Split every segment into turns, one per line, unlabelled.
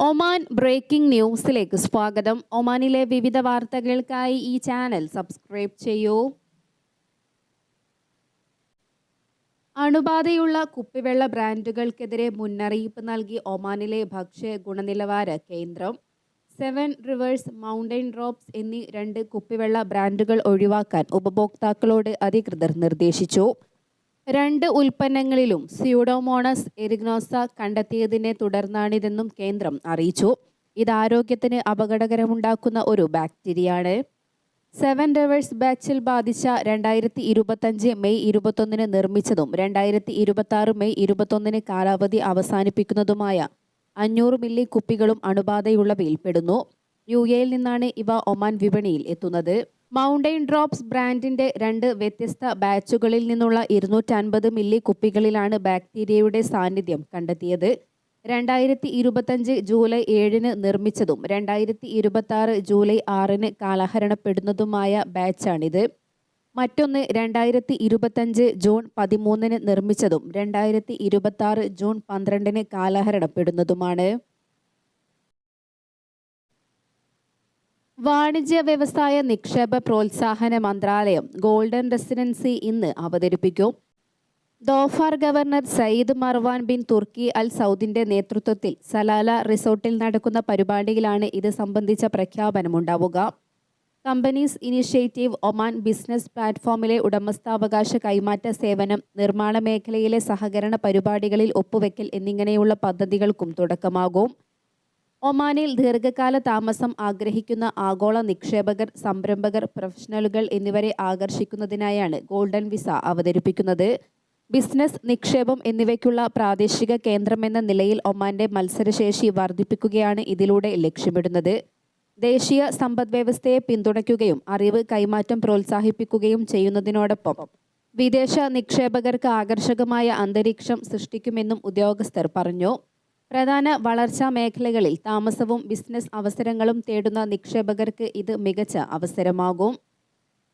Oman breaking ന്യൂസിലേക്ക് സ്വാഗതം. ഒമാനിലെ വിവിധ വാർത്തകൾക്കായി ഈ ചാനൽ സബ്സ്ക്രൈബ് ചെയ്യൂ. അണുബാധയുള്ള കുപ്പിവെള്ള ബ്രാൻഡുകൾക്കെതിരെ മുന്നറിയിപ്പ് നൽകി ഒമാനിലെ ഭക്ഷ്യ ഗുണനിലവാര കേന്ദ്രം. സെവൻ റിവേഴ്സ് മൗണ്ടൻ ഡ്രോപ്സ് എന്നീ രണ്ട് കുപ്പിവെള്ള ബ്രാൻഡുകൾ ഒഴിവാക്കാൻ ഉപഭോക്താക്കളോട് അധികൃതർ നിർദ്ദേശിച്ചു. രണ്ട് ഉൽപ്പന്നങ്ങളിലും സ്യൂഡോമോണസ് എരിഗ്നോസ കണ്ടെത്തിയതിനെ തുടർന്നാണിതെന്നും കേന്ദ്രം അറിയിച്ചു. ഇത് ആരോഗ്യത്തിന് അപകടകരമുണ്ടാക്കുന്ന ഒരു ബാക്ടീരിയയാണ് സെവൻ റിവേഴ്സ് ബാച്ചിൽ ബാധിച്ച രണ്ടായിരത്തി ഇരുപത്തഞ്ച് മെയ് ഇരുപത്തൊന്നിന് നിർമ്മിച്ചതും രണ്ടായിരത്തി ഇരുപത്തി ആറ് മെയ് ഇരുപത്തൊന്നിന് കാലാവധി അവസാനിപ്പിക്കുന്നതുമായ അഞ്ഞൂറ് മില്ലി കുപ്പികളും അണുബാധയുള്ളവയിൽ പെടുന്നു. യു എയിൽ നിന്നാണ് ഇവ ഒമാൻ വിപണിയിൽ എത്തുന്നത്. മൗണ്ടൈൻ ഡ്രോപ്സ് ബ്രാൻഡിന്റെ രണ്ട് വ്യത്യസ്ത ബാച്ചുകളിൽ നിന്നുള്ള ഇരുന്നൂറ്റൻപത് മില്ലി കുപ്പികളിലാണ് ബാക്ടീരിയയുടെ സാന്നിധ്യം കണ്ടെത്തിയത്. രണ്ടായിരത്തി ഇരുപത്തഞ്ച് ജൂലൈ ഏഴിന് നിർമ്മിച്ചതും രണ്ടായിരത്തി ഇരുപത്തി ആറ് ജൂലൈ ആറിന് കാലഹരണപ്പെടുന്നതുമായ ബാച്ചാണിത്. മറ്റൊന്ന് രണ്ടായിരത്തി ഇരുപത്തഞ്ച് ജൂൺ പതിമൂന്നിന് നിർമ്മിച്ചതും രണ്ടായിരത്തി ഇരുപത്തി ആറ് ജൂൺ പന്ത്രണ്ടിന് കാലഹരണപ്പെടുന്നതുമാണ്. വാണിജ്യ വ്യവസായ നിക്ഷേപ പ്രോത്സാഹന മന്ത്രാലയം ഗോൾഡൻ റെസിഡൻസി ഇന്ന് അവതരിപ്പിക്കും. Dhofar governor Sayyid Marwan bin Turki Al സൗദിന്റെ നേതൃത്വത്തിൽ സലാല റിസോർട്ടിൽ നടക്കുന്ന പരിപാടിയിലാണ് ഇത് സംബന്ധിച്ച പ്രഖ്യാപനമുണ്ടാവുക കമ്പനീസ് ഇനിഷ്യേറ്റീവ് ഒമാൻ ബിസിനസ് പ്ലാറ്റ്ഫോമിലെ ഉടമസ്ഥാവകാശ കൈമാറ്റ സേവനം നിർമ്മാണ മേഖലയിലെ സഹകരണ പരിപാടികളിൽ ഒപ്പുവെക്കൽ എന്നിങ്ങനെയുള്ള പദ്ധതികൾക്കും തുടക്കമാകും. ഒമാനിൽ ദീർഘകാല താമസം ആഗ്രഹിക്കുന്ന ആഗോള നിക്ഷേപകർ സംരംഭകർ പ്രൊഫഷണലുകൾ എന്നിവരെ ആകർഷിക്കുന്നതിനായാണ് ഗോൾഡൻ വിസ അവതരിപ്പിക്കുന്നത്. ബിസിനസ് നിക്ഷേപം എന്നിവയ്ക്കുള്ള പ്രാദേശിക കേന്ദ്രമെന്ന നിലയിൽ ഒമാന്റെ മത്സരശേഷി വർദ്ധിപ്പിക്കുകയാണ് ഇതിലൂടെ ലക്ഷ്യമിടുന്നത്. ദേശീയ സമ്പദ്വ്യവസ്ഥയെ പിന്തുണയ്ക്കുകയും അറിവ് കൈമാറ്റം പ്രോത്സാഹിപ്പിക്കുകയും ചെയ്യുന്നതിനോടൊപ്പം വിദേശ നിക്ഷേപകർക്ക് ആകർഷകമായ അന്തരീക്ഷം സൃഷ്ടിക്കുമെന്നും ഉദ്യോഗസ്ഥർ പറഞ്ഞു. പ്രധാന വളർച്ചാ മേഖലകളിൽ താമസവും ബിസിനസ് അവസരങ്ങളും തേടുന്ന നിക്ഷേപകർക്ക് ഇത് മികച്ച അവസരമാകും.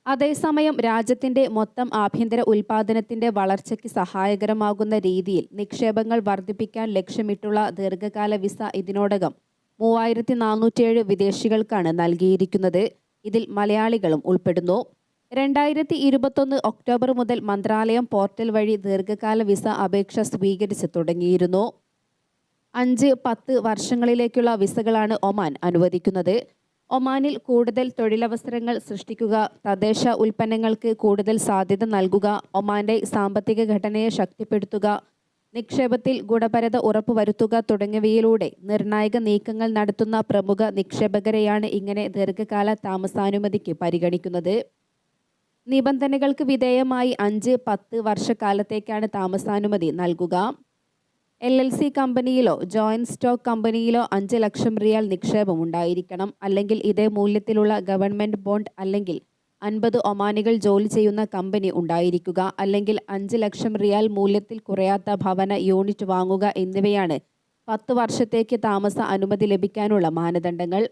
അതേസമയം രാജ്യത്തിന്റെ മൊത്തം ആഭ്യന്തര ഉൽപാദനത്തിന്റെ വളർച്ചയ്ക്ക് സഹായകരമാകുന്ന രീതിയിൽ നിക്ഷേപങ്ങൾ വർദ്ധിപ്പിക്കാൻ ലക്ഷ്യമിട്ടുള്ള ദീർഘകാല വിസ ഇതിനോടകം മൂവായിരത്തി നാനൂറ്റിയേഴ് വിദേശികൾക്കാണ് നൽകിയിരിക്കുന്നത്. ഇതിൽ മലയാളികളും ഉൾപ്പെടുന്നു. രണ്ടായിരത്തി ഇരുപത്തൊന്ന് ഒക്ടോബർ മുതൽ മന്ത്രാലയം പോർട്ടൽ വഴി ദീർഘകാല വിസ അപേക്ഷ സ്വീകരിച്ച് തുടങ്ങിയിരുന്നു. അഞ്ച് പത്ത് വർഷങ്ങളിലേക്കുള്ള വിസകളാണ് ഒമാൻ അനുവദിക്കുന്നത്. ഒമാനിൽ കൂടുതൽ തൊഴിലവസരങ്ങൾ സൃഷ്ടിക്കുക തദ്ദേശ ഉൽപ്പന്നങ്ങൾക്ക് കൂടുതൽ സാധ്യത നൽകുക ഒമാന്റെ സാമ്പത്തിക ഘടനയെ ശക്തിപ്പെടുത്തുക നിക്ഷേപത്തിൽ ഗുണപരത ഉറപ്പുവരുത്തുക തുടങ്ങിയവയിലൂടെ നിർണായക നീക്കങ്ങൾ നടത്തുന്ന പ്രമുഖ നിക്ഷേപകരെയാണ് ഇങ്ങനെ ദീർഘകാല താമസാനുമതിക്ക് പരിഗണിക്കുന്നത്. നിബന്ധനകൾക്ക് വിധേയമായി അഞ്ച് പത്ത് വർഷക്കാലത്തേക്കാണ് താമസാനുമതി നൽകുക. എൽ എൽ സി കമ്പനിയിലോ ജോയിന്റ് സ്റ്റോക്ക് കമ്പനിയിലോ അഞ്ച് ലക്ഷം റിയാൽ നിക്ഷേപം ഉണ്ടായിരിക്കണം. അല്ലെങ്കിൽ ഇതേ മൂല്യത്തിലുള്ള ഗവൺമെന്റ് ബോണ്ട് അല്ലെങ്കിൽ അൻപത് ഒമാനികൾ ജോലി ചെയ്യുന്ന കമ്പനി ഉണ്ടായിരിക്കുക. അല്ലെങ്കിൽ അഞ്ച് ലക്ഷം റിയാൽ മൂല്യത്തിൽ കുറയാത്ത ഭവന യൂണിറ്റ് വാങ്ങുക എന്നിവയാണ് പത്ത് വർഷത്തേക്ക് താമസ അനുമതി ലഭിക്കാനുള്ള മാനദണ്ഡങ്ങൾ.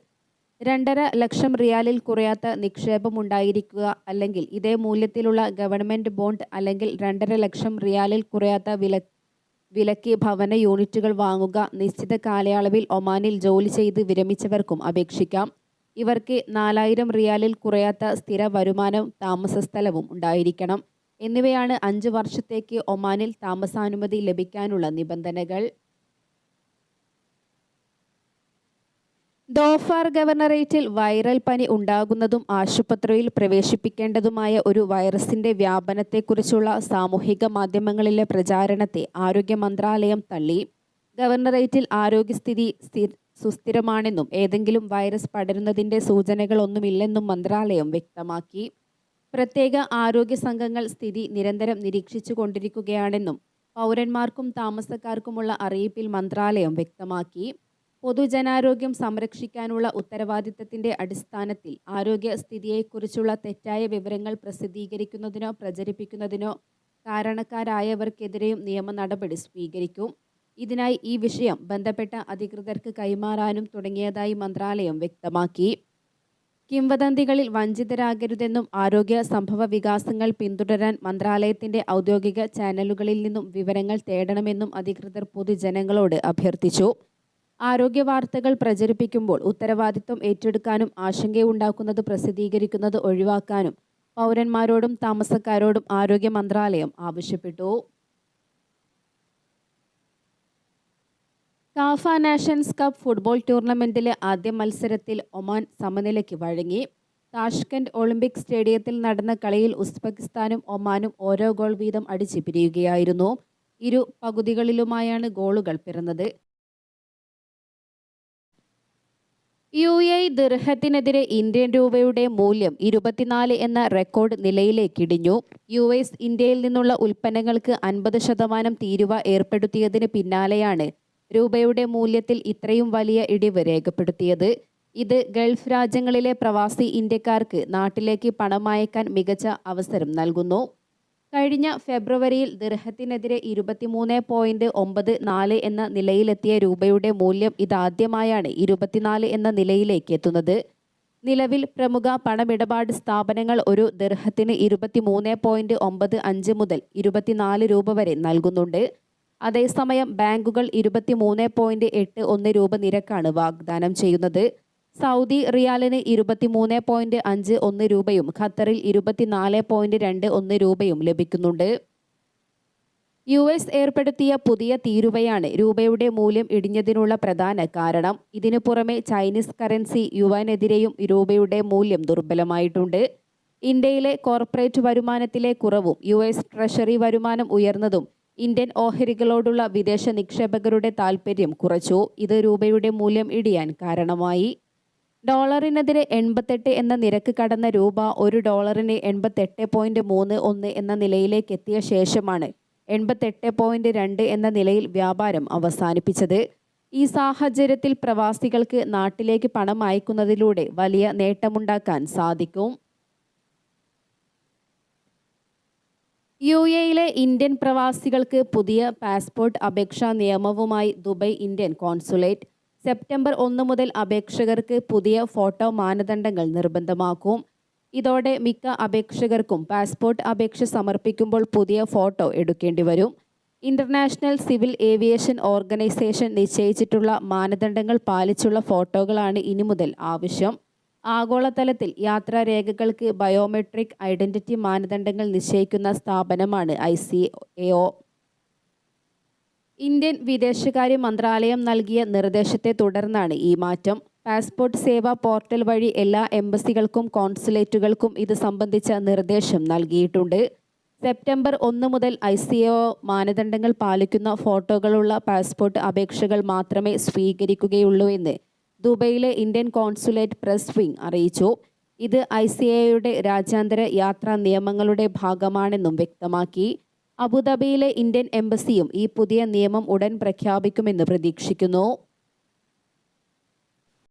രണ്ടര ലക്ഷം റിയാലിൽ കുറയാത്ത നിക്ഷേപം ഉണ്ടായിരിക്കുക. അല്ലെങ്കിൽ ഇതേ മൂല്യത്തിലുള്ള ഗവൺമെന്റ് ബോണ്ട് അല്ലെങ്കിൽ രണ്ടര ലക്ഷം റിയാലിൽ കുറയാത്ത വില വിലക്ക് ഭവന യൂണിറ്റുകൾ വാങ്ങുക നിശ്ചിത കാലയളവിൽ ഒമാനിൽ ജോലി ചെയ്ത് വിരമിച്ചവർക്കും അപേക്ഷിക്കാം. ഇവർക്ക് നാലായിരം റിയാലിൽ കുറയാത്ത സ്ഥിര വരുമാനം താമസസ്ഥലവും ഉണ്ടായിരിക്കണം. എന്നിവയാണ് അഞ്ച് വർഷത്തേക്ക് ഒമാനിൽ താമസാനുമതി ലഭിക്കാനുള്ള നിബന്ധനകൾ. ദോഫാർ ഗവർണറേറ്റിൽ വൈറൽ പനി ഉണ്ടാകുന്നതും ആശുപത്രിയിൽ പ്രവേശിപ്പിക്കേണ്ടതുമായ ഒരു വൈറസിന്റെ വ്യാപനത്തെക്കുറിച്ചുള്ള സാമൂഹിക മാധ്യമങ്ങളിലെ പ്രചാരണത്തെ ആരോഗ്യ മന്ത്രാലയം തള്ളി. ഗവർണറേറ്റിൽ ആരോഗ്യസ്ഥിതി സുസ്ഥിരമാണെന്നും ഏതെങ്കിലും വൈറസ് പടരുന്നതിന്റെ സൂചനകളൊന്നുമില്ലെന്നും മന്ത്രാലയം വ്യക്തമാക്കി. പ്രത്യേക ആരോഗ്യ സംഘങ്ങൾ സ്ഥിതി നിരന്തരം നിരീക്ഷിച്ചു കൊണ്ടിരിക്കുകയാണെന്നും പൗരന്മാർക്കും താമസക്കാർക്കുമുള്ള അറിയിപ്പിൽ മന്ത്രാലയം വ്യക്തമാക്കി. പൊതുജനാരോഗ്യം സംരക്ഷിക്കാനുള്ള ഉത്തരവാദിത്തത്തിന്റെ അടിസ്ഥാനത്തിൽ ആരോഗ്യസ്ഥിതിയെക്കുറിച്ചുള്ള തെറ്റായ വിവരങ്ങൾ പ്രസിദ്ധീകരിക്കുന്നതിനോ പ്രചരിപ്പിക്കുന്നതിനോ കാരണക്കാരായവർക്കെതിരെയും നിയമ നടപടി സ്വീകരിക്കും. ഇതിനായി ഈ വിഷയം ബന്ധപ്പെട്ട അധികൃതർക്ക് കൈമാറാനും തുടങ്ങിയതായി മന്ത്രാലയം വ്യക്തമാക്കി. കിംവദന്തികളിൽ വഞ്ചിതരാകരുതെന്നും ആരോഗ്യ സംഭവ വികാസങ്ങൾ പിന്തുടരാൻ മന്ത്രാലയത്തിന്റെ ഔദ്യോഗിക ചാനലുകളിൽ നിന്നും വിവരങ്ങൾ തേടണമെന്നും അധികൃതർ പൊതുജനങ്ങളോട് അഭ്യർത്ഥിച്ചു. ആരോഗ്യ വാർത്തകൾ പ്രചരിപ്പിക്കുമ്പോൾ ഉത്തരവാദിത്വം ഏറ്റെടുക്കാനും ആശങ്കയുണ്ടാക്കുന്നത് പ്രസിദ്ധീകരിക്കുന്നത് ഒഴിവാക്കാനും പൗരന്മാരോടും താമസക്കാരോടും ആരോഗ്യ മന്ത്രാലയം ആവശ്യപ്പെട്ടു. കാഫ നാഷൻസ് കപ്പ് ഫുട്ബോൾ ടൂർണമെന്റിലെ ആദ്യ മത്സരത്തിൽ ഒമാൻ സമനിലയ്ക്ക് വഴങ്ങി. താഷ്കന്റ് ഒളിമ്പിക് സ്റ്റേഡിയത്തിൽ നടന്ന കളിയിൽ ഉസ്ബെക്കിസ്ഥാനും ഒമാനും ഓരോ ഗോൾ വീതം അടിച്ച് പിരിയുകയായിരുന്നു. ഇരു പകുതികളിലുമായാണ് ഗോളുകൾ പിറന്നത്. യു എ ദിർഹത്തിനെതിരെ ഇന്ത്യൻ രൂപയുടെ മൂല്യം ഇരുപത്തിനാല് എന്ന റെക്കോർഡ് നിലയിലേക്കിടിഞ്ഞു. യു എസ് ഇന്ത്യയിൽ നിന്നുള്ള ഉൽപ്പന്നങ്ങൾക്ക് അൻപത് ശതമാനം തീരുവ ഏർപ്പെടുത്തിയതിന് പിന്നാലെയാണ് രൂപയുടെ മൂല്യത്തിൽ ഇത്രയും വലിയ ഇടിവ് രേഖപ്പെടുത്തിയത്. ഇത് ഗൾഫ് രാജ്യങ്ങളിലെ പ്രവാസി ഇന്ത്യക്കാർക്ക് നാട്ടിലേക്ക് പണമയക്കാൻ മികച്ച അവസരം നൽകുന്നു. കഴിഞ്ഞ ഫെബ്രുവരിയിൽ ദിർഹത്തിനെതിരെ ഇരുപത്തിമൂന്ന് പോയിന്റ് ഒമ്പത് നാല് എന്ന നിലയിലെത്തിയ രൂപയുടെ മൂല്യം ഇതാദ്യമായാണ് ഇരുപത്തിനാല് എന്ന നിലയിലേക്ക് എത്തുന്നത്. നിലവിൽ പ്രമുഖ പണമിടപാട് സ്ഥാപനങ്ങൾ ഒരു ദിർഹത്തിന് ഇരുപത്തിമൂന്ന് പോയിന്റ് ഒമ്പത് അഞ്ച് മുതൽ ഇരുപത്തിനാല് രൂപ വരെ നൽകുന്നുണ്ട്. അതേസമയം ബാങ്കുകൾ ഇരുപത്തിമൂന്ന് പോയിന്റ് എട്ട് ഒന്ന് രൂപ നിരക്കാണ് വാഗ്ദാനം ചെയ്യുന്നത്. സൗദി റിയാലിന് ഇരുപത്തിമൂന്ന് പോയിന്റ് അഞ്ച് ഒന്ന് രൂപയും ഖത്തറിൽ ഇരുപത്തിനാല് പോയിന്റ് രണ്ട് ഒന്ന് രൂപയും ലഭിക്കുന്നുണ്ട്. യു എസ് ഏർപ്പെടുത്തിയ പുതിയ തീരുവയാണ് രൂപയുടെ മൂല്യം ഇടിഞ്ഞതിനുള്ള പ്രധാന കാരണം. ഇതിനു പുറമെ ചൈനീസ് കറൻസി യുവാനെതിരെയും രൂപയുടെ മൂല്യം ദുർബലമായിട്ടുണ്ട്. ഇന്ത്യയിലെ കോർപ്പറേറ്റ് വരുമാനത്തിലെ കുറവും യു എസ് ട്രഷറി വരുമാനം ഉയർന്നതും ഇന്ത്യൻ ഓഹരികളോടുള്ള വിദേശ നിക്ഷേപകരുടെ താൽപ്പര്യം കുറച്ചു. ഇത് രൂപയുടെ മൂല്യം ഇടിയാൻ കാരണമായി. ഡോളറിനെതിരെ എൺപത്തെട്ട് എന്ന നിരക്ക് കടന്ന രൂപ ഒരു ഡോളറിന് എൺപത്തെട്ട് പോയിന്റ് മൂന്ന് ഒന്ന് എന്ന നിലയിലേക്ക് എത്തിയ ശേഷമാണ് എൺപത്തെട്ട് പോയിന്റ് രണ്ട് എന്ന നിലയിൽ വ്യാപാരം അവസാനിപ്പിച്ചത്. ഈ സാഹചര്യത്തിൽ പ്രവാസികൾക്ക് നാട്ടിലേക്ക് പണം അയക്കുന്നതിലൂടെ വലിയ നേട്ടമുണ്ടാക്കാൻ സാധിക്കും. യു എയിലെ ഇന്ത്യൻ പ്രവാസികൾക്ക് പുതിയ പാസ്പോർട്ട് അപേക്ഷാ നിയമവുമായി ദുബൈ ഇന്ത്യൻ കോൺസുലേറ്റ് സെപ്റ്റംബർ ഒന്ന് മുതൽ അപേക്ഷകർക്ക് പുതിയ ഫോട്ടോ മാനദണ്ഡങ്ങൾ നിർബന്ധമാക്കും. ഇതോടെ മിക്ക അപേക്ഷകർക്കും പാസ്പോർട്ട് അപേക്ഷ സമർപ്പിക്കുമ്പോൾ പുതിയ ഫോട്ടോ എടുക്കേണ്ടി വരും. ഇന്റർനാഷണൽ സിവിൽ ഏവിയേഷൻ ഓർഗനൈസേഷൻ നിശ്ചയിച്ചിട്ടുള്ള മാനദണ്ഡങ്ങൾ പാലിച്ചുള്ള ഫോട്ടോകളാണ് ഇനി മുതൽ ആവശ്യം. ആഗോളതലത്തിൽ യാത്രാരേഖകൾക്ക് ബയോമെട്രിക് ഐഡന്റിറ്റി മാനദണ്ഡങ്ങൾ നിശ്ചയിക്കുന്ന സ്ഥാപനമാണ് ഐ ഇന്ത്യൻ വിദേശകാര്യ മന്ത്രാലയം നൽകിയ നിർദ്ദേശത്തെ തുടർന്നാണ് ഈ മാറ്റം. പാസ്പോർട്ട് സേവാ പോർട്ടൽ വഴി എല്ലാ എംബസികൾക്കും കോൺസുലേറ്റുകൾക്കും ഇത് സംബന്ധിച്ച നിർദ്ദേശം നൽകിയിട്ടുണ്ട്. സെപ്റ്റംബർ ഒന്ന് മുതൽ ഐ സി ഒ മാനദണ്ഡങ്ങൾ പാലിക്കുന്ന ഫോട്ടോകളുള്ള പാസ്പോർട്ട് അപേക്ഷകൾ മാത്രമേ സ്വീകരിക്കുകയുള്ളൂ എന്ന് ദുബൈയിലെ ഇന്ത്യൻ കോൺസുലേറ്റ് പ്രസ് വിംഗ് അറിയിച്ചു. ഇത് ഐ സി എയുടെ രാജ്യാന്തര യാത്രാ നിയമങ്ങളുടെ ഭാഗമാണെന്നും വ്യക്തമാക്കി. അബുദാബിയിലെ ഇന്ത്യൻ എംബസിയും ഈ പുതിയ നിയമം ഉടൻ പ്രഖ്യാപിക്കുമെന്ന് പ്രതീക്ഷിക്കുന്നു.